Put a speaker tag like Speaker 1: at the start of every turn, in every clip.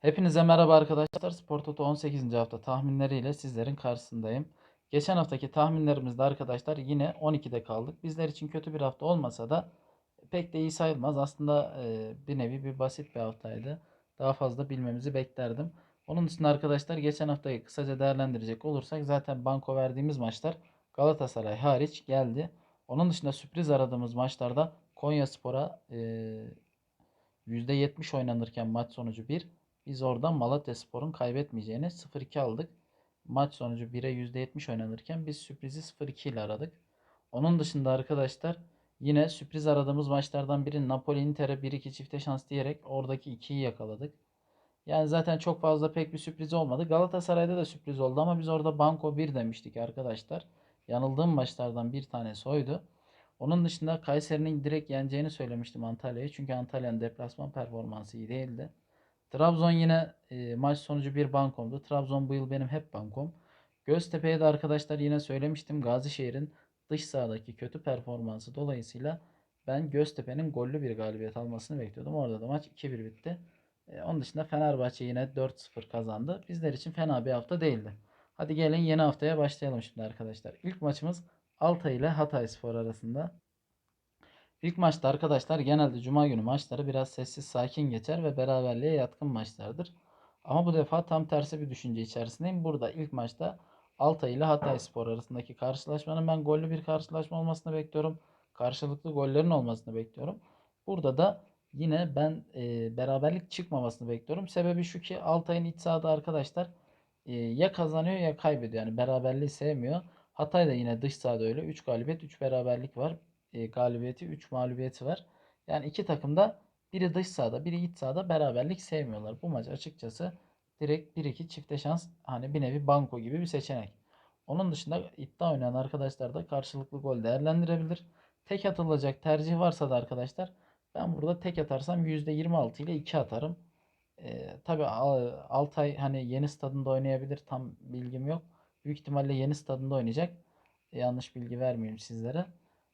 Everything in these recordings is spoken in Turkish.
Speaker 1: Hepinize merhaba arkadaşlar. Spor Toto 18. hafta tahminleriyle sizlerin karşısındayım. Geçen haftaki tahminlerimizde arkadaşlar yine 12'de kaldık. Bizler için kötü bir hafta olmasa da pek de iyi sayılmaz. Aslında e, bir nevi bir basit bir haftaydı. Daha fazla bilmemizi beklerdim. Onun dışında arkadaşlar geçen haftayı kısaca değerlendirecek olursak zaten banko verdiğimiz maçlar Galatasaray hariç geldi. Onun dışında sürpriz aradığımız maçlarda Konyaspor'a e, %70 oynanırken maç sonucu 1. Biz oradan Malatyaspor'un kaybetmeyeceğini 0-2 aldık. Maç sonucu 1'e %70 oynanırken biz sürprizi 0-2 ile aradık. Onun dışında arkadaşlar yine sürpriz aradığımız maçlardan biri Napoli Inter'e 1-2 çifte şans diyerek oradaki 2'yi yakaladık. Yani zaten çok fazla pek bir sürpriz olmadı. Galatasaray'da da sürpriz oldu ama biz orada Banko 1 demiştik arkadaşlar. Yanıldığım maçlardan bir tanesi oydu. Onun dışında Kayseri'nin direkt yeneceğini söylemiştim Antalya'yı. Çünkü Antalya'nın deplasman performansı iyi değildi. Trabzon yine e, maç sonucu bir bankomdu. Trabzon bu yıl benim hep bankom. Göztepe'ye de arkadaşlar yine söylemiştim. Gazişehir'in dış sahadaki kötü performansı dolayısıyla ben Göztepe'nin gollü bir galibiyet almasını bekliyordum. Orada da maç 2-1 bitti. E, onun dışında Fenerbahçe yine 4-0 kazandı. Bizler için fena bir hafta değildi. Hadi gelin yeni haftaya başlayalım şimdi arkadaşlar. İlk maçımız Altay ile Hatay Spor arasında. İlk maçta arkadaşlar genelde cuma günü maçları biraz sessiz sakin geçer ve beraberliğe yatkın maçlardır. Ama bu defa tam tersi bir düşünce içerisindeyim. Burada ilk maçta Altay ile Hatay Spor arasındaki karşılaşmanın ben gollü bir karşılaşma olmasını bekliyorum. Karşılıklı gollerin olmasını bekliyorum. Burada da yine ben e, beraberlik çıkmamasını bekliyorum. Sebebi şu ki Altay'ın iç sahada arkadaşlar e, ya kazanıyor ya kaybediyor. Yani beraberliği sevmiyor. Hatay da yine dış sahada öyle. 3 galibiyet 3 beraberlik var e, galibiyeti 3 mağlubiyeti var. Yani iki takım da biri dış sahada biri iç sahada beraberlik sevmiyorlar. Bu maç açıkçası direkt 1-2 çifte şans hani bir nevi banko gibi bir seçenek. Onun dışında iddia oynayan arkadaşlar da karşılıklı gol değerlendirebilir. Tek atılacak tercih varsa da arkadaşlar ben burada tek atarsam %26 ile 2 atarım. Ee, tabii Altay hani yeni stadında oynayabilir tam bilgim yok. Büyük ihtimalle yeni stadında oynayacak. yanlış bilgi vermeyeyim sizlere.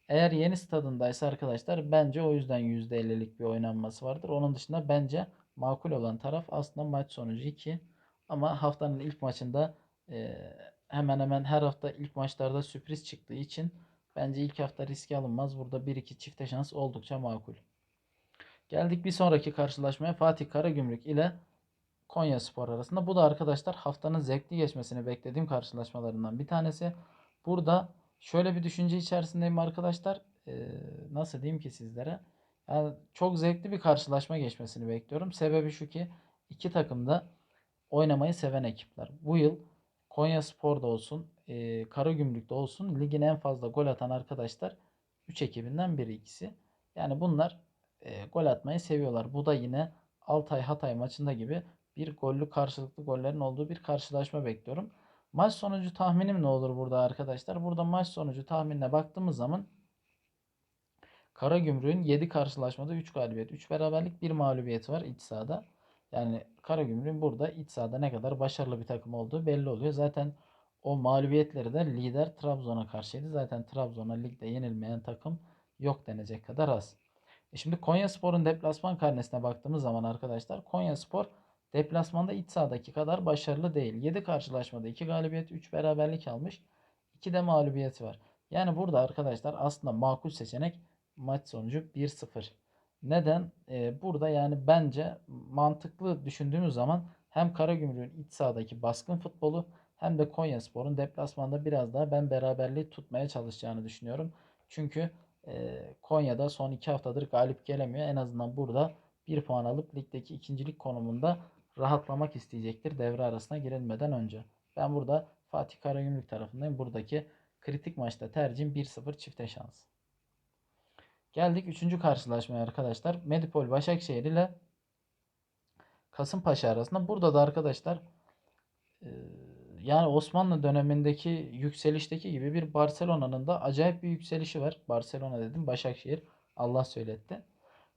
Speaker 1: Eğer yeni stadındaysa arkadaşlar bence o yüzden %50'lik bir oynanması vardır. Onun dışında bence makul olan taraf aslında maç sonucu 2. Ama haftanın ilk maçında hemen hemen her hafta ilk maçlarda sürpriz çıktığı için bence ilk hafta riski alınmaz. Burada 1-2 çifte şans oldukça makul. Geldik bir sonraki karşılaşmaya Fatih Karagümrük ile Konya Spor arasında. Bu da arkadaşlar haftanın zevkli geçmesini beklediğim karşılaşmalarından bir tanesi. Burada şöyle bir düşünce içerisindeyim arkadaşlar. Ee, nasıl diyeyim ki sizlere? Yani çok zevkli bir karşılaşma geçmesini bekliyorum. Sebebi şu ki iki takım da oynamayı seven ekipler. Bu yıl Konya Spor'da olsun, e, Karagümrük'te olsun ligin en fazla gol atan arkadaşlar 3 ekibinden biri ikisi. Yani bunlar e, gol atmayı seviyorlar. Bu da yine Altay Hatay maçında gibi bir gollü karşılıklı gollerin olduğu bir karşılaşma bekliyorum. Maç sonucu tahminim ne olur burada arkadaşlar? Burada maç sonucu tahminine baktığımız zaman Karagümrük'ün 7 karşılaşmada 3 galibiyet, 3 beraberlik, 1 mağlubiyeti var iç sahada. Yani Karagümrük'ün burada iç sahada ne kadar başarılı bir takım olduğu belli oluyor. Zaten o mağlubiyetleri de lider Trabzon'a karşıydı. Zaten Trabzon'a ligde yenilmeyen takım yok denecek kadar az. E şimdi Konya Spor'un deplasman karnesine baktığımız zaman arkadaşlar Konya Spor Deplasmanda iç sahadaki kadar başarılı değil. 7 karşılaşmada 2 galibiyet 3 beraberlik almış. 2 de mağlubiyeti var. Yani burada arkadaşlar aslında makul seçenek maç sonucu 1-0. Neden? Ee, burada yani bence mantıklı düşündüğümüz zaman hem Karagümrük'ün iç sahadaki baskın futbolu hem de Konyaspor'un deplasmanda biraz daha ben beraberliği tutmaya çalışacağını düşünüyorum. Çünkü e, Konya'da son 2 haftadır galip gelemiyor. En azından burada 1 puan alıp ligdeki ikincilik konumunda rahatlamak isteyecektir devre arasına girilmeden önce. Ben burada Fatih Karagümrük tarafındayım. Buradaki kritik maçta tercihim 1-0 çifte şans. Geldik 3. karşılaşmaya arkadaşlar. Medipol Başakşehir ile Kasımpaşa arasında. Burada da arkadaşlar e, yani Osmanlı dönemindeki yükselişteki gibi bir Barcelona'nın da acayip bir yükselişi var. Barcelona dedim Başakşehir Allah söyletti.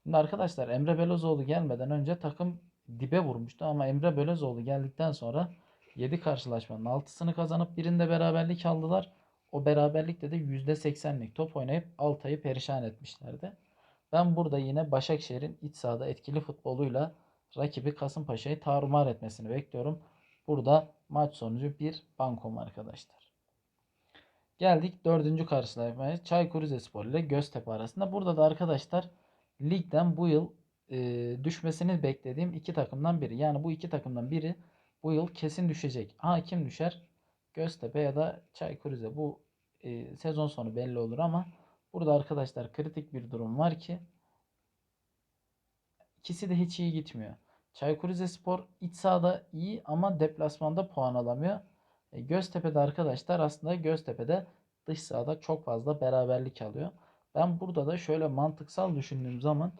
Speaker 1: Şimdi arkadaşlar Emre Belözoğlu gelmeden önce takım dibe vurmuştu ama Emre Belözoğlu geldikten sonra 7 karşılaşmanın 6'sını kazanıp birinde beraberlik aldılar. O beraberlikte de %80'lik top oynayıp Altay'ı perişan etmişlerdi. Ben burada yine Başakşehir'in iç sahada etkili futboluyla rakibi Kasımpaşa'yı tarumar etmesini bekliyorum. Burada maç sonucu bir bankom arkadaşlar. Geldik dördüncü karşılaşmaya. Çaykur Rizespor ile Göztepe arasında. Burada da arkadaşlar ligden bu yıl e, düşmesini beklediğim iki takımdan biri. Yani bu iki takımdan biri bu yıl kesin düşecek. Ha kim düşer? Göztepe ya da Çaykur Rize. Bu e, sezon sonu belli olur ama burada arkadaşlar kritik bir durum var ki ikisi de hiç iyi gitmiyor. Çaykur Rizespor iç sahada iyi ama deplasmanda puan alamıyor. E, Göztepe'de arkadaşlar aslında Göztepe'de dış sahada çok fazla beraberlik alıyor. Ben burada da şöyle mantıksal düşündüğüm zaman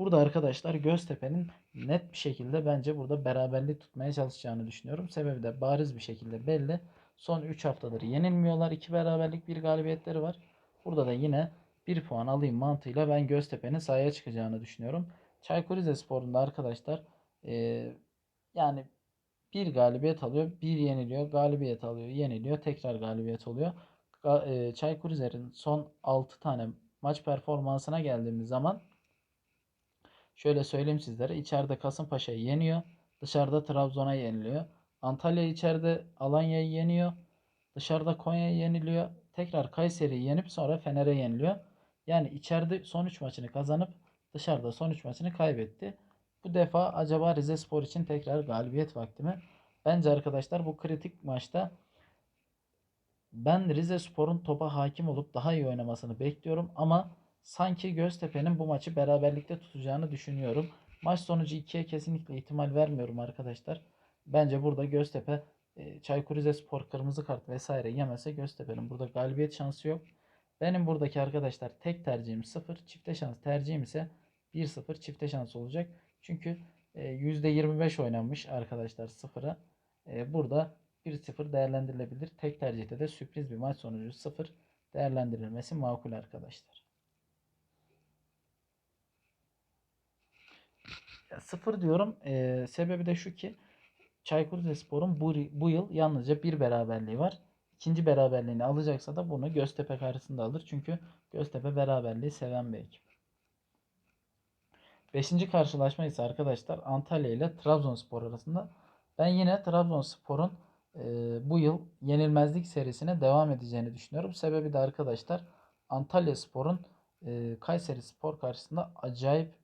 Speaker 1: burada arkadaşlar Göztepe'nin net bir şekilde bence burada beraberlik tutmaya çalışacağını düşünüyorum. Sebebi de bariz bir şekilde belli. Son 3 haftadır yenilmiyorlar. 2 beraberlik bir galibiyetleri var. Burada da yine 1 puan alayım mantığıyla ben Göztepe'nin sahaya çıkacağını düşünüyorum. Çaykur Rizespor'un da arkadaşlar eee, yani bir galibiyet alıyor, bir yeniliyor, galibiyet alıyor, yeniliyor, tekrar galibiyet oluyor. Eee, Çaykur Rize'nin son 6 tane maç performansına geldiğimiz zaman şöyle söyleyeyim sizlere. İçeride Kasımpaşa'yı yeniyor, dışarıda Trabzon'a yeniliyor. Antalya içeride Alanya'yı yeniyor, dışarıda Konya'yı yeniliyor. Tekrar Kayseri'yi yenip sonra Fener'e yeniliyor. Yani içeride son 3 maçını kazanıp dışarıda son 3 maçını kaybetti. Bu defa acaba Rizespor için tekrar galibiyet vakti mi? Bence arkadaşlar bu kritik maçta ben Rizespor'un topa hakim olup daha iyi oynamasını bekliyorum ama sanki Göztepe'nin bu maçı beraberlikte tutacağını düşünüyorum. Maç sonucu 2'ye kesinlikle ihtimal vermiyorum arkadaşlar. Bence burada Göztepe e, Çaykur Rizespor kırmızı kart vesaire yemese Göztepe'nin burada galibiyet şansı yok. Benim buradaki arkadaşlar tek tercihim 0. Çifte şans tercihim ise 1-0 çifte şans olacak. Çünkü e, %25 oynanmış arkadaşlar 0'a. E, burada 1-0 değerlendirilebilir. Tek tercihte de sürpriz bir maç sonucu 0 değerlendirilmesi makul arkadaşlar. 0 diyorum. E, sebebi de şu ki Çaykur Rizespor'un bu, bu yıl yalnızca bir beraberliği var. İkinci beraberliğini alacaksa da bunu Göztepe karşısında alır. Çünkü Göztepe beraberliği seven bir ekip. Beşinci karşılaşma ise arkadaşlar Antalya ile Trabzonspor arasında. Ben yine Trabzonspor'un e, bu yıl yenilmezlik serisine devam edeceğini düşünüyorum. Sebebi de arkadaşlar Antalya Spor'un e, Kayseri Spor karşısında acayip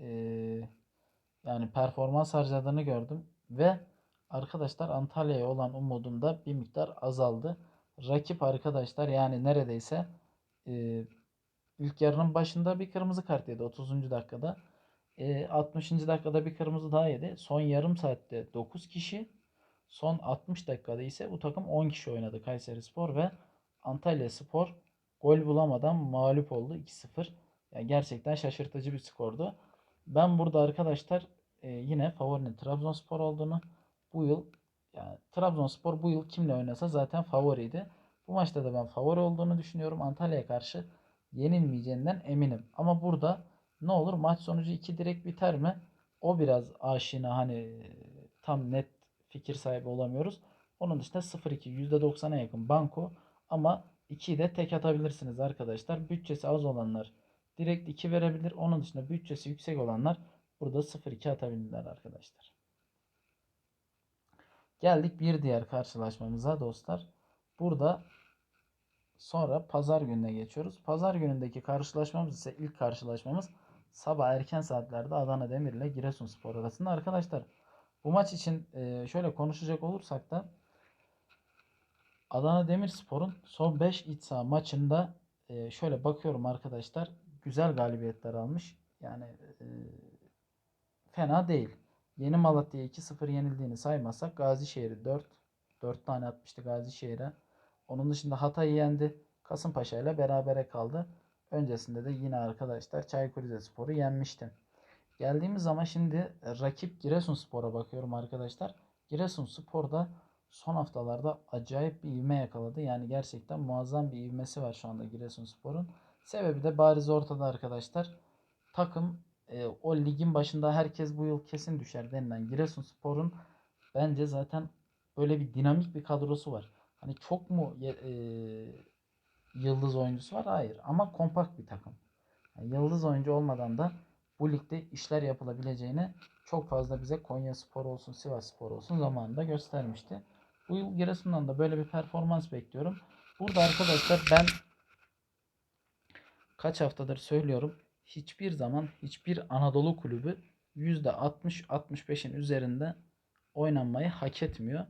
Speaker 1: e, yani performans harcadığını gördüm ve arkadaşlar Antalya'ya olan umudum da bir miktar azaldı. Rakip arkadaşlar yani neredeyse e, ilk yarının başında bir kırmızı kart yedi 30. dakikada. E, 60. dakikada bir kırmızı daha yedi. Son yarım saatte 9 kişi. Son 60 dakikada ise bu takım 10 kişi oynadı Kayseri Spor ve Antalya Spor gol bulamadan mağlup oldu 2-0. Yani gerçekten şaşırtıcı bir skordu. Ben burada arkadaşlar e, yine favorinin Trabzonspor olduğunu bu yıl yani Trabzonspor bu yıl kimle oynasa zaten favoriydi. Bu maçta da ben favori olduğunu düşünüyorum. Antalya'ya karşı yenilmeyeceğinden eminim. Ama burada ne olur maç sonucu 2 direkt biter mi? O biraz aşina hani tam net fikir sahibi olamıyoruz. Onun dışında 0-2 %90'a yakın banko ama 2'yi de tek atabilirsiniz arkadaşlar. Bütçesi az olanlar direkt 2 verebilir. Onun dışında bütçesi yüksek olanlar burada 0-2 atabilirler arkadaşlar. Geldik bir diğer karşılaşmamıza dostlar. Burada sonra pazar gününe geçiyoruz. Pazar günündeki karşılaşmamız ise ilk karşılaşmamız sabah erken saatlerde Adana Demir ile Giresunspor arasında. Arkadaşlar bu maç için e, şöyle konuşacak olursak da Adana Demirspor'un son 5 iç saha maçında e, şöyle bakıyorum arkadaşlar güzel galibiyetler almış. Yani e, fena değil. Yeni Malatya'ya 2-0 yenildiğini saymazsak Gazişehir'i 4 4 tane atmıştı Gazişehir'e. Onun dışında Hatay'ı yendi. Kasımpaşa ile berabere kaldı. Öncesinde de yine arkadaşlar Çaykur Rizespor'u yenmişti. Geldiğimiz zaman şimdi rakip Giresunspor'a bakıyorum arkadaşlar. Giresunspor da son haftalarda acayip bir ivme yakaladı. Yani gerçekten muazzam bir ivmesi var şu anda Giresunspor'un. Sebebi de bariz ortada arkadaşlar. Takım e, o ligin başında herkes bu yıl kesin düşer denilen Giresunspor'un bence zaten böyle bir dinamik bir kadrosu var. Hani çok mu e, yıldız oyuncusu var? Hayır. Ama kompakt bir takım. Yani yıldız oyuncu olmadan da bu ligde işler yapılabileceğini çok fazla bize Konya Spor olsun, Sivas Spor olsun zamanında göstermişti. Bu yıl Giresun'dan da böyle bir performans bekliyorum. Burada arkadaşlar ben kaç haftadır söylüyorum. Hiçbir zaman hiçbir Anadolu kulübü %60-65'in üzerinde oynanmayı hak etmiyor.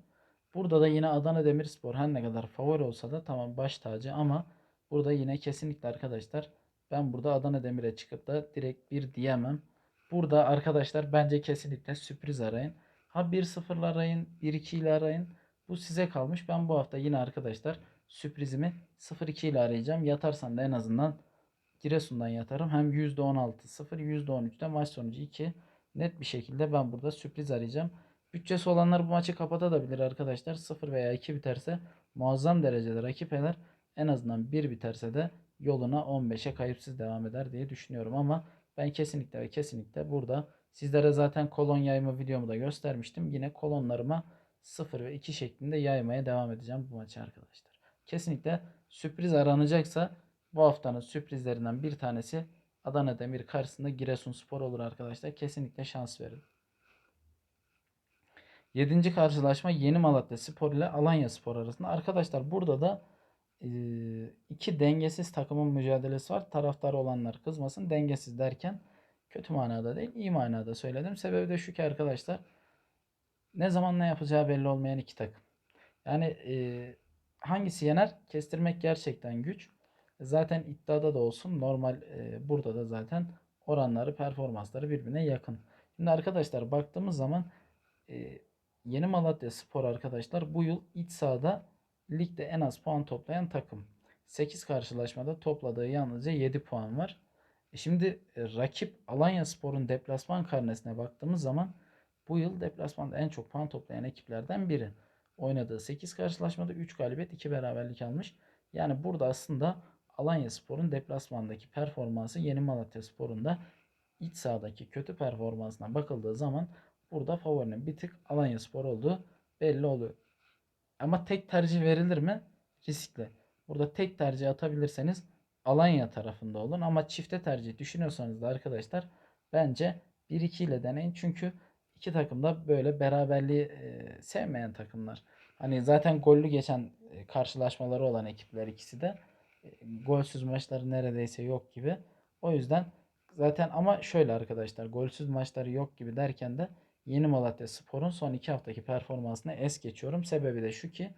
Speaker 1: Burada da yine Adana Demirspor her ne kadar favori olsa da tamam baş tacı ama burada yine kesinlikle arkadaşlar ben burada Adana Demir'e çıkıp da direkt bir diyemem. Burada arkadaşlar bence kesinlikle sürpriz arayın. Ha 1-0'la arayın, 1-2 ile arayın. Bu size kalmış. Ben bu hafta yine arkadaşlar sürprizimi 0-2 ile arayacağım. Yatarsan da en azından Giresun'dan yatarım. Hem %16 0, %13'te maç sonucu 2. Net bir şekilde ben burada sürpriz arayacağım. Bütçesi olanlar bu maçı kapatabilir arkadaşlar. 0 veya 2 biterse muazzam derecede rakip eder. En azından 1 biterse de yoluna 15'e kayıpsız devam eder diye düşünüyorum. Ama ben kesinlikle ve kesinlikle burada sizlere zaten kolon yayma videomu da göstermiştim. Yine kolonlarıma 0 ve 2 şeklinde yaymaya devam edeceğim bu maçı arkadaşlar. Kesinlikle sürpriz aranacaksa bu haftanın sürprizlerinden bir tanesi Adana Demir karşısında Giresunspor olur arkadaşlar. Kesinlikle şans verin. 7. karşılaşma Yeni Malatya Spor ile Alanya Spor arasında. Arkadaşlar burada da e, iki dengesiz takımın mücadelesi var. Taraftarı olanlar kızmasın. Dengesiz derken kötü manada değil, iyi manada söyledim. Sebebi de şu ki arkadaşlar ne zaman ne yapacağı belli olmayan iki takım. Yani e, hangisi yener kestirmek gerçekten güç. Zaten iddiada da olsun normal e, burada da zaten oranları performansları birbirine yakın. Şimdi arkadaşlar baktığımız zaman e, Yeni Malatya Spor arkadaşlar bu yıl iç sahada ligde en az puan toplayan takım. 8 karşılaşmada topladığı yalnızca 7 puan var. E şimdi e, rakip Alanya Spor'un deplasman karnesine baktığımız zaman bu yıl deplasmanda en çok puan toplayan ekiplerden biri. Oynadığı 8 karşılaşmada 3 galibiyet 2 beraberlik almış. Yani burada aslında Alanya Spor'un deplasmandaki performansı Yeni Malatya Spor'un da iç sahadaki kötü performansına bakıldığı zaman burada favorinin bir tık Alanya Spor olduğu belli oluyor. Ama tek tercih verilir mi? Riskli. Burada tek tercih atabilirseniz Alanya tarafında olun ama çifte tercih düşünüyorsanız da arkadaşlar bence 1-2 ile deneyin. Çünkü iki takım da böyle beraberliği e, sevmeyen takımlar. Hani zaten gollü geçen e, karşılaşmaları olan ekipler ikisi de golsüz maçları neredeyse yok gibi. O yüzden zaten ama şöyle arkadaşlar golsüz maçları yok gibi derken de Yeni Malatya Spor'un son iki haftaki performansını es geçiyorum. Sebebi de şu ki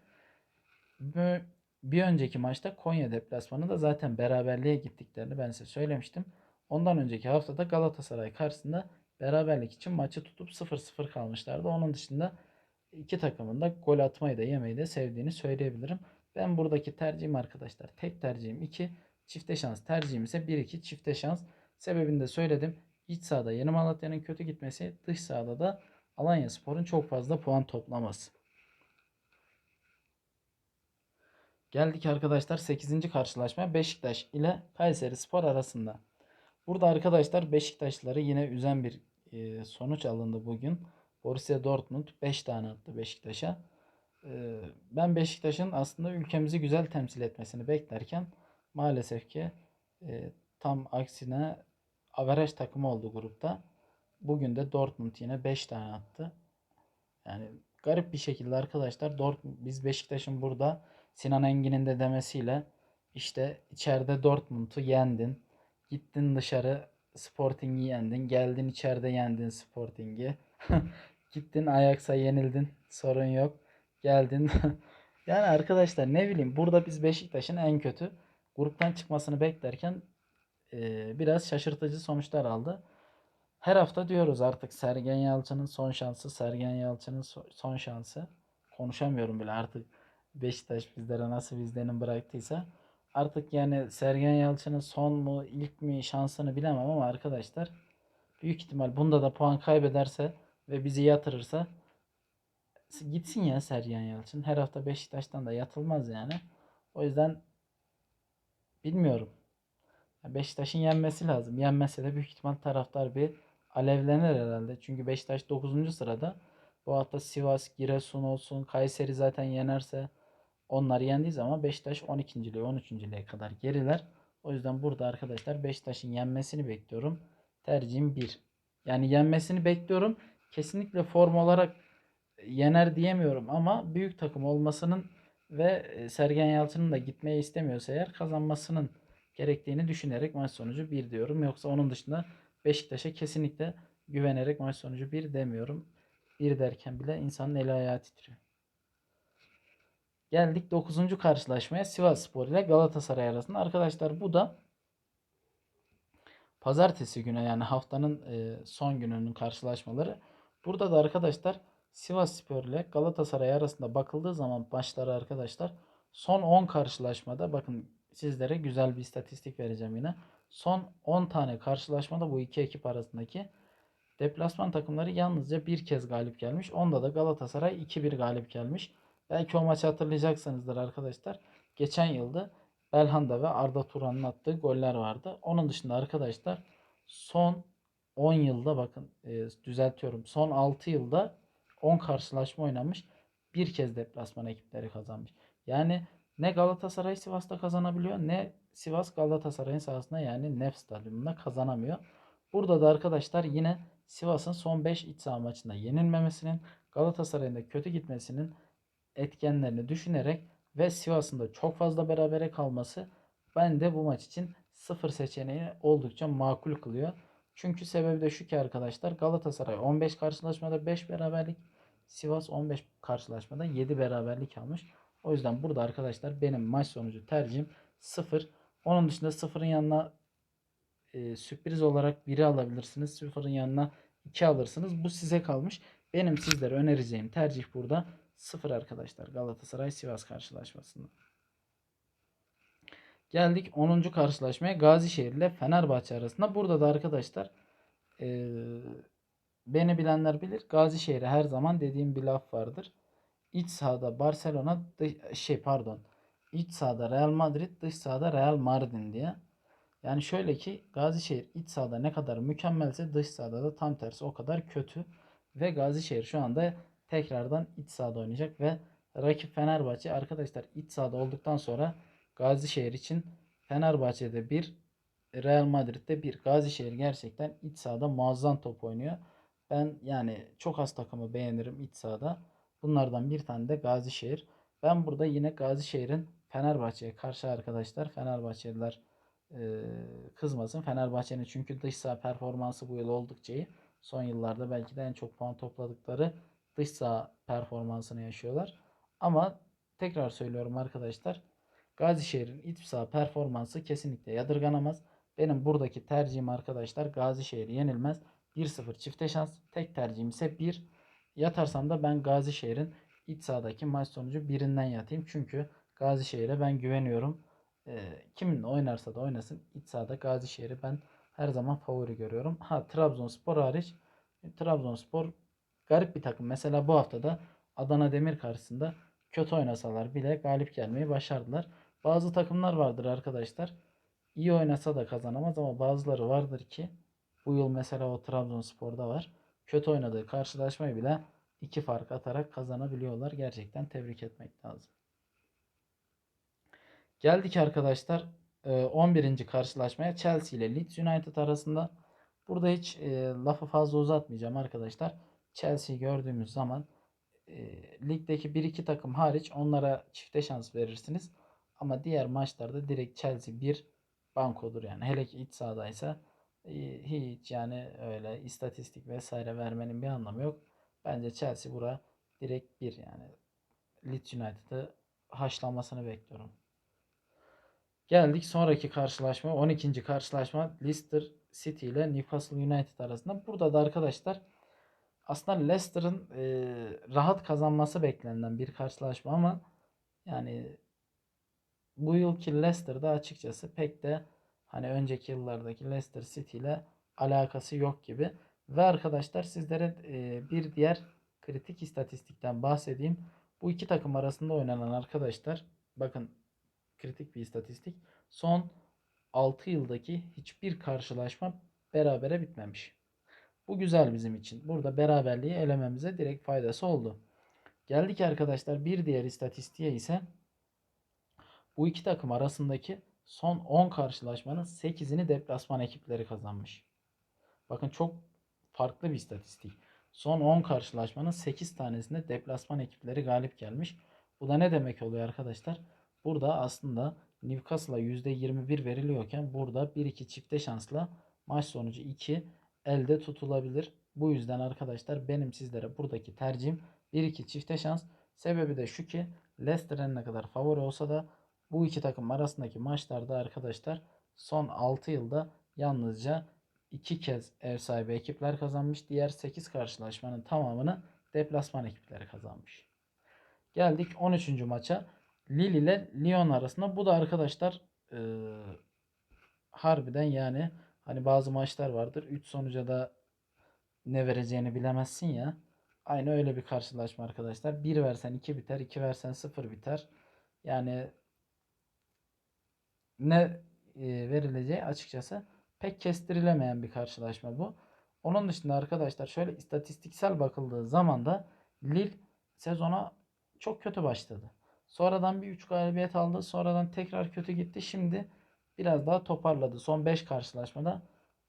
Speaker 1: bir önceki maçta Konya deplasmanında zaten beraberliğe gittiklerini ben size söylemiştim. Ondan önceki haftada Galatasaray karşısında beraberlik için maçı tutup 0-0 kalmışlardı. Onun dışında iki takımın da gol atmayı da yemeyi de sevdiğini söyleyebilirim. Ben buradaki tercihim arkadaşlar. Tek tercihim 2. Çifte şans tercihim ise 1-2 çifte şans. Sebebini de söyledim. İç sahada Yeni Malatya'nın kötü gitmesi, dış sahada da Alanya Spor'un çok fazla puan toplaması. Geldik arkadaşlar 8. karşılaşma Beşiktaş ile Kayseri Spor arasında. Burada arkadaşlar Beşiktaşları yine üzen bir sonuç alındı bugün. Borussia Dortmund 5 tane attı Beşiktaş'a. E, ben Beşiktaş'ın aslında ülkemizi güzel temsil etmesini beklerken maalesef ki e, tam aksine averaj takımı oldu grupta. Bugün de Dortmund yine 5 tane attı. Yani garip bir şekilde arkadaşlar Dortmund, biz Beşiktaş'ın burada Sinan Engin'in de demesiyle işte içeride Dortmund'u yendin. Gittin dışarı Sporting'i yendin. Geldin içeride yendin Sporting'i. Gittin Ajax'a yenildin. Sorun yok. Geldin. yani arkadaşlar ne bileyim burada biz Beşiktaş'ın en kötü gruptan çıkmasını beklerken e, biraz şaşırtıcı sonuçlar aldı. Her hafta diyoruz artık Sergen Yalçın'ın son şansı, Sergen Yalçın'ın son şansı. Konuşamıyorum bile artık Beşiktaş bizlere nasıl izlenim bıraktıysa. Artık yani Sergen Yalçın'ın son mu ilk mi şansını bilemem ama arkadaşlar büyük ihtimal bunda da puan kaybederse ve bizi yatırırsa gitsin ya Sergen Yalçın. Her hafta Beşiktaş'tan da yatılmaz yani. O yüzden bilmiyorum. Beşiktaş'ın yenmesi lazım. Yenmezse de büyük ihtimal taraftar bir alevlenir herhalde. Çünkü Beşiktaş 9. sırada. Bu hafta Sivas, Giresun olsun, Kayseri zaten yenerse onlar yendiği zaman Beşiktaş 12. liğe 13. liğe kadar geriler. O yüzden burada arkadaşlar Beşiktaş'ın yenmesini bekliyorum. Tercihim 1. Yani yenmesini bekliyorum. kesinlikle form olarak yener diyemiyorum ama büyük takım olmasının ve e, Sergen Yalçın'ın da gitmeyi istemiyorsa eğer kazanmasının gerektiğini düşünerek maç sonucu 1 diyorum. Yoksa onun dışında Beşiktaş'a kesinlikle güvenerek maç sonucu 1 demiyorum. 1 derken bile insanın eli ayağı titriyor. Geldik 9. karşılaşmaya Sivas Spor ile Galatasaray arasında. Arkadaşlar bu da pazartesi günü yani haftanın e, son gününün karşılaşmaları. Burada da arkadaşlar Sivas Spor ile Galatasaray arasında bakıldığı zaman maçları arkadaşlar son 10 karşılaşmada bakın sizlere güzel bir istatistik vereceğim yine. Son 10 tane karşılaşmada bu iki ekip arasındaki deplasman takımları yalnızca bir kez galip gelmiş. Onda da Galatasaray 2-1 galip gelmiş. Belki o maçı hatırlayacaksınızdır arkadaşlar. Geçen yılda Belhanda ve Arda Turan'ın attığı goller vardı. Onun dışında arkadaşlar son 10 yılda bakın e, düzeltiyorum. Son 6 yılda 10 karşılaşma oynamış. Bir kez deplasman ekipleri kazanmış. Yani ne Galatasaray Sivas'ta kazanabiliyor ne Sivas Galatasaray'ın sahasında yani Nef Stadyumunda kazanamıyor. Burada da arkadaşlar yine Sivas'ın son 5 iç saha maçında yenilmemesinin Galatasaray'ın da kötü gitmesinin etkenlerini düşünerek ve Sivas'ın da çok fazla berabere kalması ben de bu maç için sıfır seçeneği oldukça makul kılıyor. Çünkü sebebi de şu ki arkadaşlar Galatasaray 15 karşılaşmada 5 beraberlik Sivas 15 karşılaşmada 7 beraberlik almış. O yüzden burada arkadaşlar benim maç sonucu tercihim 0. Onun dışında 0'ın yanına e, sürpriz olarak 1'i alabilirsiniz. 0'ın yanına 2 alırsınız. Bu size kalmış. Benim sizlere önereceğim tercih burada 0 arkadaşlar. Galatasaray Sivas karşılaşmasında. Geldik 10. karşılaşmaya Gazişehir ile Fenerbahçe arasında. Burada da arkadaşlar e, beni bilenler bilir. Gazişehir'e her zaman dediğim bir laf vardır. İç sahada Barcelona şey pardon. İç sahada Real Madrid, dış sahada Real Mardin diye. Yani şöyle ki Gazişehir iç sahada ne kadar mükemmelse dış sahada da tam tersi o kadar kötü. Ve Gazişehir şu anda tekrardan iç sahada oynayacak ve rakip Fenerbahçe arkadaşlar iç sahada olduktan sonra Gazişehir için Fenerbahçe'de bir Real Madrid'de bir Gazişehir gerçekten iç sahada muazzam top oynuyor. Ben yani çok az takımı beğenirim iç sahada. Bunlardan bir tane de Gazişehir. Ben burada yine Gazişehir'in Fenerbahçe'ye karşı arkadaşlar Fenerbahçeliler e, kızmasın. Fenerbahçe'nin çünkü dış saha performansı bu yıl oldukça iyi. Son yıllarda belki de en çok puan topladıkları dış saha performansını yaşıyorlar. Ama tekrar söylüyorum arkadaşlar. Gazişehir'in iç saha performansı kesinlikle yadırganamaz. Benim buradaki tercihim arkadaşlar Gazişehir yenilmez. 1-0 çifte şans. Tek tercihim ise 1. Yatarsam da ben Gazişehir'in iç sahadaki maç sonucu birinden yatayım. Çünkü Gazişehir'e ben güveniyorum. E, kiminle oynarsa da oynasın. iç sahada Gazişehir'i ben her zaman favori görüyorum. Ha Trabzonspor hariç. E, Trabzonspor garip bir takım. Mesela bu haftada Adana Demir karşısında kötü oynasalar bile galip gelmeyi başardılar. Bazı takımlar vardır arkadaşlar. İyi oynasa da kazanamaz ama bazıları vardır ki bu yıl mesela o Trabzonspor'da var. Kötü oynadığı karşılaşmayı bile iki fark atarak kazanabiliyorlar. Gerçekten tebrik etmek lazım. Geldik arkadaşlar 11. karşılaşmaya Chelsea ile Leeds United arasında. Burada hiç lafı fazla uzatmayacağım arkadaşlar. Chelsea gördüğümüz zaman e, ligdeki 1-2 takım hariç onlara çifte şans verirsiniz. Ama diğer maçlarda direkt Chelsea bir bankodur yani. Hele ki iç sahadaysa e, hiç yani öyle istatistik vesaire vermenin bir anlamı yok. Bence Chelsea bura direkt bir yani. Leeds United'ı haşlanmasını bekliyorum. Geldik sonraki karşılaşma 12. karşılaşma Leicester City ile Newcastle United arasında. Burada da arkadaşlar aslında Leicester'ın e, rahat kazanması beklenen bir karşılaşma ama yani bu yılki Leicester'da açıkçası pek de hani önceki yıllardaki Leicester City ile alakası yok gibi. Ve arkadaşlar sizlere e, bir diğer kritik istatistikten bahsedeyim. Bu iki takım arasında oynanan arkadaşlar bakın kritik bir istatistik. Son 6 yıldaki hiçbir karşılaşma berabere bitmemiş. Bu güzel bizim için. Burada beraberliği elememize direkt faydası oldu. Geldik arkadaşlar bir diğer istatistiğe ise bu iki takım arasındaki son 10 karşılaşmanın 8'ini deplasman ekipleri kazanmış. Bakın çok farklı bir istatistik. Son 10 karşılaşmanın 8 tanesinde deplasman ekipleri galip gelmiş. Bu da ne demek oluyor arkadaşlar? Burada aslında Newcastle'a %21 veriliyorken burada 1-2 çifte şansla maç sonucu 2 elde tutulabilir. Bu yüzden arkadaşlar benim sizlere buradaki tercihim 1-2 çifte şans. Sebebi de şu ki Leicester'ın ne kadar favori olsa da bu iki takım arasındaki maçlarda arkadaşlar son 6 yılda yalnızca 2 kez ev sahibi ekipler kazanmış. Diğer 8 karşılaşmanın tamamını deplasman ekipleri kazanmış. Geldik 13. maça. Lille ile Lyon arasında. Bu da arkadaşlar e, harbiden yani hani bazı maçlar vardır. 3 sonuca da ne vereceğini bilemezsin ya. Aynı öyle bir karşılaşma arkadaşlar. 1 versen 2 biter, 2 versen 0 biter. Yani ne e, verileceği açıkçası pek kestirilemeyen bir karşılaşma bu. Onun dışında arkadaşlar şöyle istatistiksel bakıldığı zaman da Lille sezona çok kötü başladı. Sonradan bir 3 galibiyet aldı. Sonradan tekrar kötü gitti. Şimdi biraz daha toparladı. Son 5 karşılaşmada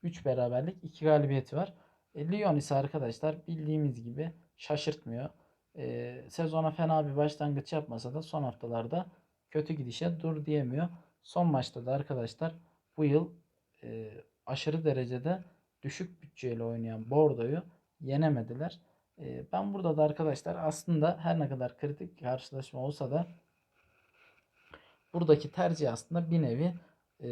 Speaker 1: 3 beraberlik 2 galibiyeti var. E, Lyon ise arkadaşlar bildiğimiz gibi şaşırtmıyor. E, sezona fena bir başlangıç yapmasa da son haftalarda kötü gidişe dur diyemiyor. Son maçta da arkadaşlar bu yıl e, aşırı derecede düşük bütçeyle oynayan Bordeaux'u yenemediler. E, ben burada da arkadaşlar aslında her ne kadar kritik karşılaşma olsa da buradaki tercih aslında bir nevi e,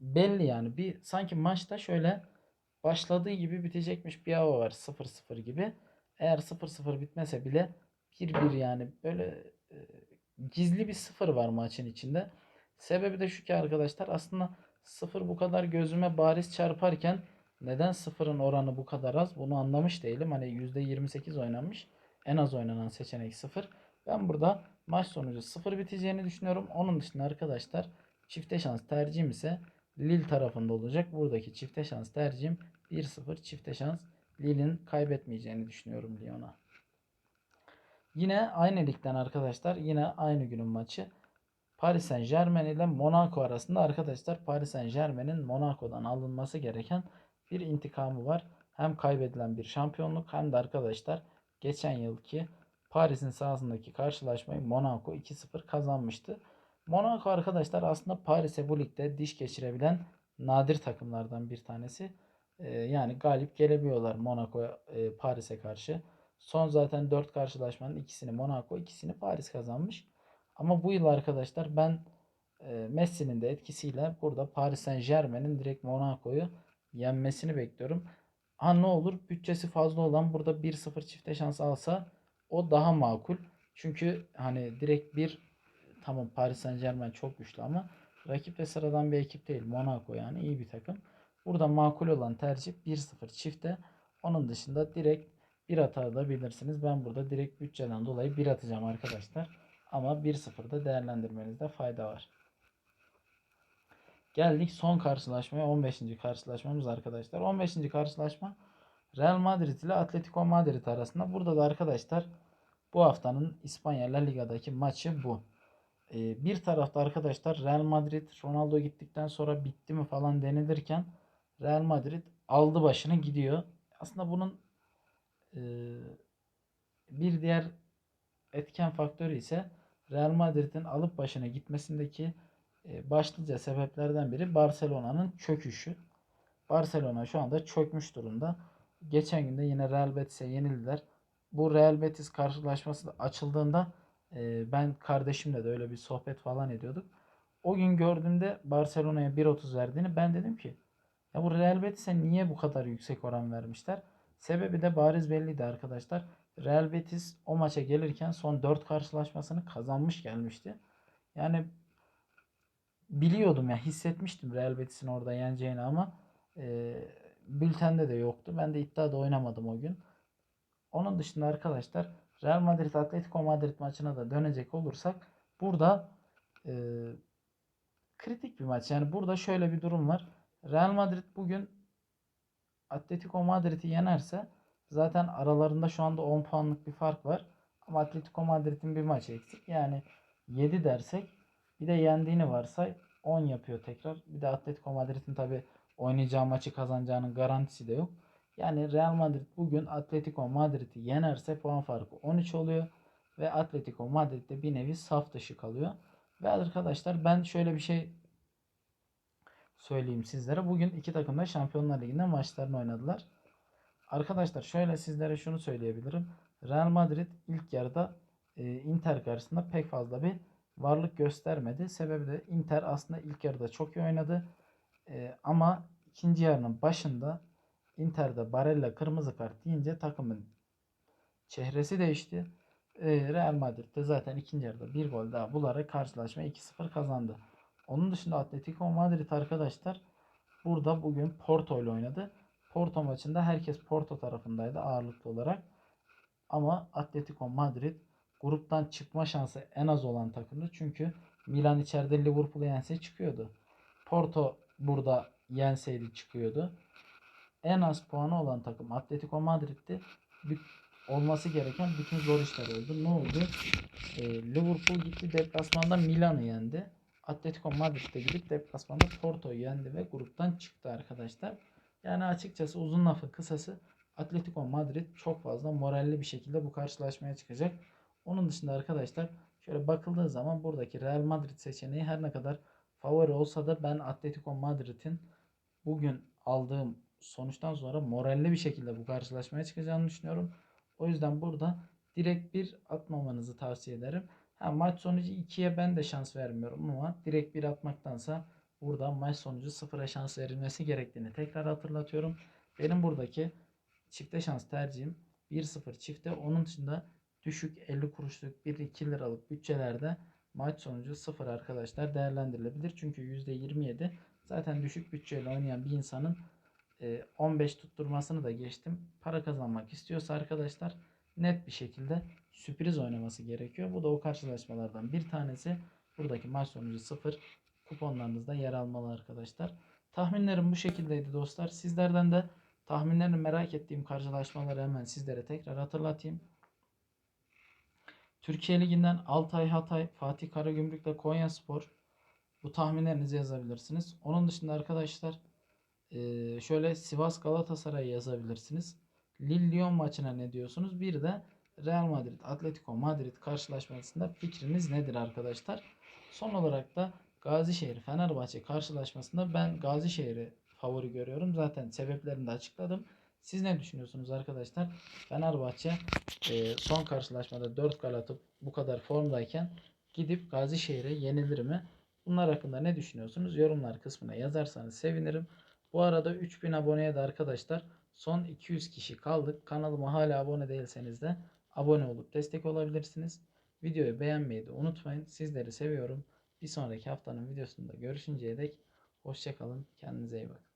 Speaker 1: belli yani bir sanki maçta şöyle başladığı gibi bitecekmiş bir hava var 0-0 gibi. Eğer 0-0 bitmese bile 1-1 yani böyle e, gizli bir 0 var maçın içinde. Sebebi de şu ki arkadaşlar aslında 0 bu kadar gözüme bariz çarparken neden 0'ın oranı bu kadar az bunu anlamış değilim. Hani %28 oynanmış. En az oynanan seçenek 0. Ben burada maç sonucu 0 biteceğini düşünüyorum. Onun dışında arkadaşlar çifte şans tercihim ise Lille tarafında olacak. Buradaki çifte şans tercihim 1-0 çifte şans. Lille'in kaybetmeyeceğini düşünüyorum Lyon'a. Yine aynı ligden arkadaşlar. Yine aynı günün maçı. Paris Saint Germain ile Monaco arasında arkadaşlar Paris Saint Germain'in Monaco'dan alınması gereken bir intikamı var. Hem kaybedilen bir şampiyonluk hem de arkadaşlar geçen yılki Paris'in sahasındaki karşılaşmayı Monaco 2-0 kazanmıştı. Monaco arkadaşlar aslında Paris'e bu ligde diş geçirebilen nadir takımlardan bir tanesi. Ee, yani galip gelebiliyorlar Monaco e, Paris'e karşı. Son zaten 4 karşılaşmanın ikisini Monaco, ikisini Paris kazanmış. Ama bu yıl arkadaşlar ben e, Messi'nin de etkisiyle burada Paris Saint Germain'in direkt Monaco'yu yenmesini bekliyorum. Ha ne olur bütçesi fazla olan burada 1-0 çifte şans alsa o daha makul. Çünkü hani direkt bir tamam Paris Saint Germain çok güçlü ama rakip de sıradan bir ekip değil. Monaco yani iyi bir takım. Burada makul olan tercih 1-0 çifte. Onun dışında direkt bir atabilirsiniz. Ben burada direkt bütçeden dolayı bir atacağım arkadaşlar. Ama 1-0'da değerlendirmenizde fayda var. Geldik son karşılaşmaya 15. karşılaşmamız arkadaşlar. 15. karşılaşma Real Madrid ile Atletico Madrid arasında. Burada da arkadaşlar bu haftanın İspanya La Liga'daki maçı bu. Ee, bir tarafta arkadaşlar Real Madrid Ronaldo gittikten sonra bitti mi falan denilirken Real Madrid aldı başını gidiyor. Aslında bunun bir diğer etken faktörü ise Real Madrid'in alıp başına gitmesindeki e, başlıca sebeplerden biri Barcelona'nın çöküşü. Barcelona şu anda çökmüş durumda. Geçen günde yine Real Betis'e yenildiler. Bu Real Betis karşılaşması da açıldığında e, ben kardeşimle de öyle bir sohbet falan ediyorduk. O gün gördüğümde Barcelona'ya 1.30 verdiğini ben dedim ki ya bu Real Betis'e niye bu kadar yüksek oran vermişler? Sebebi de bariz belliydi arkadaşlar. Real Betis o maça gelirken son 4 karşılaşmasını kazanmış gelmişti. Yani biliyordum ya hissetmiştim Real Betis'in orada yeneceğini ama e, bültende de yoktu. Ben de iddiada oynamadım o gün. Onun dışında arkadaşlar Real Madrid Atletico Madrid maçına da dönecek olursak burada e, kritik bir maç. Yani burada şöyle bir durum var. Real Madrid bugün Atletico Madrid'i yenerse zaten aralarında şu anda 10 puanlık bir fark var. Ama Atletico Madrid'in bir maçı eksik. Yani 7 dersek bir de yendiğini varsay 10 yapıyor tekrar. Bir de Atletico Madrid'in tabi oynayacağı maçı kazanacağının garantisi de yok. Yani Real Madrid bugün Atletico Madrid'i yenerse puan farkı 13 oluyor. Ve Atletico Madrid de bir nevi saf dışı kalıyor. Ve arkadaşlar ben şöyle bir şey söyleyeyim sizlere. Bugün iki takım da Şampiyonlar Ligi'nde maçlarını oynadılar. Arkadaşlar şöyle sizlere şunu söyleyebilirim. Real Madrid ilk yarıda e, Inter karşısında pek fazla bir varlık göstermedi. Sebebi de Inter aslında ilk yarıda çok iyi oynadı. E, ama ikinci yarının başında Inter'de Barella kırmızı kart deyince takımın çehresi değişti. E, Real Madrid de zaten ikinci yarıda bir gol daha bularak karşılaşma 2-0 kazandı. Onun dışında Atletico Madrid arkadaşlar burada bugün Porto ile oynadı. Porto maçında herkes Porto tarafındaydı ağırlıklı olarak. Ama Atletico Madrid gruptan çıkma şansı en az olan takımdı. Çünkü Milan içeride Liverpool'u yense çıkıyordu. Porto burada yenseydi çıkıyordu. En az puanı olan takım Atletico Madrid'ti. Bir- olması gereken bütün zor işler oldu. Ne oldu? Ee, Liverpool gitti deplasmanda Milan'ı yendi. Atletico Madrid de gidip deplasmanda Porto'yu yendi ve gruptan çıktı arkadaşlar. Yani açıkçası uzun lafın kısası Atletico Madrid çok fazla moralli bir şekilde bu karşılaşmaya çıkacak. Onun dışında arkadaşlar şöyle bakıldığı zaman buradaki Real Madrid seçeneği her ne kadar favori olsa da ben Atletico Madrid'in bugün aldığım sonuçtan sonra moralli bir şekilde bu karşılaşmaya çıkacağını düşünüyorum. O yüzden burada direkt bir atmamanızı tavsiye ederim. Ha, maç sonucu 2'ye ben de şans vermiyorum ama direkt bir atmaktansa burada maç sonucu 0'a şans verilmesi gerektiğini tekrar hatırlatıyorum. Benim buradaki çifte şans tercihim 1-0 çifte. Onun dışında düşük 50 kuruşluk 1-2 liralık bütçelerde maç sonucu 0 arkadaşlar değerlendirilebilir. Çünkü %27 zaten düşük bütçeyle oynayan bir insanın e, 15 tutturmasını da geçtim. Para kazanmak istiyorsa arkadaşlar net bir şekilde sürpriz oynaması gerekiyor. Bu da o karşılaşmalardan bir tanesi. Buradaki maç sonucu 0 kuponlarınızda yer almalı arkadaşlar. Tahminlerim bu şekildeydi dostlar. Sizlerden de tahminlerini merak ettiğim karşılaşmaları hemen sizlere tekrar hatırlatayım. Türkiye Ligi'nden Altay Hatay, Fatih Karagümrük ve Konya Spor. Bu tahminlerinizi yazabilirsiniz. Onun dışında arkadaşlar şöyle Sivas Galatasaray yazabilirsiniz. Lyon maçına ne diyorsunuz? Bir de Real Madrid Atletico Madrid karşılaşmasında fikriniz nedir arkadaşlar? Son olarak da Gazişehir Fenerbahçe karşılaşmasında ben Gazişehir'i favori görüyorum. Zaten sebeplerini de açıkladım. Siz ne düşünüyorsunuz arkadaşlar? Fenerbahçe e, son karşılaşmada 4 gol atıp bu kadar formdayken gidip Gazişehir'e yenilir mi? Bunlar hakkında ne düşünüyorsunuz? Yorumlar kısmına yazarsanız sevinirim. Bu arada 3000 aboneye de arkadaşlar son 200 kişi kaldık. Kanalıma hala abone değilseniz de abone olup destek olabilirsiniz. Videoyu beğenmeyi de unutmayın. Sizleri seviyorum. Bir sonraki haftanın videosunda görüşünceye dek hoşçakalın. Kendinize iyi bakın.